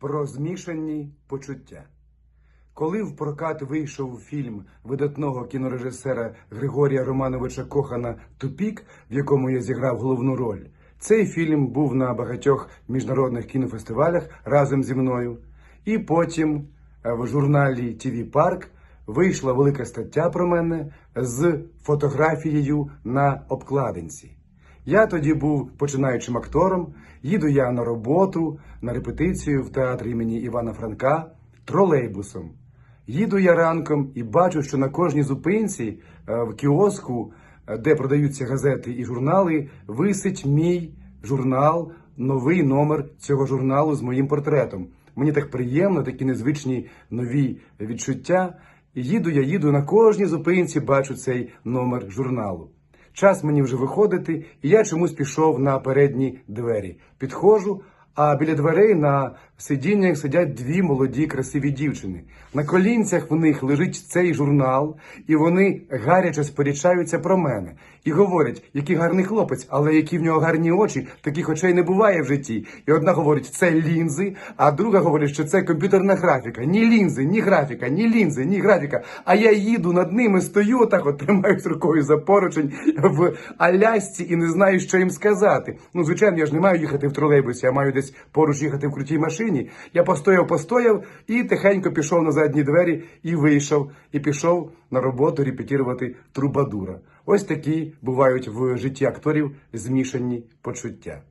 про змішані почуття. Коли в прокат вийшов фільм видатного кінорежисера Григорія Романовича Кохана Тупік, в якому я зіграв головну роль, цей фільм був на багатьох міжнародних кінофестивалях разом зі мною. І потім е, в журналі TV Парк вийшла велика стаття про мене з фотографією на обкладинці. Я тоді був починаючим актором. Їду я на роботу, на репетицію в театрі імені Івана Франка тролейбусом. Їду я ранком і бачу, що на кожній зупинці е, в кіоску, е, де продаються газети і журнали, висить мій журнал, новий номер цього журналу з моїм портретом. Мені так приємно, такі незвичні нові відчуття. І їду я їду на кожній зупинці, бачу цей номер журналу. Час мені вже виходити, і я чомусь пішов на передні двері. Підходжу, а біля дверей на сидіннях сидять дві молоді красиві дівчини. На колінцях в них лежить цей журнал, і вони гаряче сперечаються про мене і говорять, який гарний хлопець, але які в нього гарні очі, таких очей не буває в житті. І одна говорить, це лінзи, а друга говорить, що це комп'ютерна графіка. Ні лінзи, ні графіка, ні лінзи, ні графіка. А я їду над ними, стою отак, от тримаюсь рукою за поручень в Алясці і не знаю, що їм сказати. Ну, звичайно, я ж не маю їхати в тролейбусі, я маю десь поруч їхати в крутій машині. Я постояв, постояв і тихенько пішов на задні двері і вийшов, і пішов на роботу репетирувати трубадура. Ось такі бувають в житті акторів змішані почуття.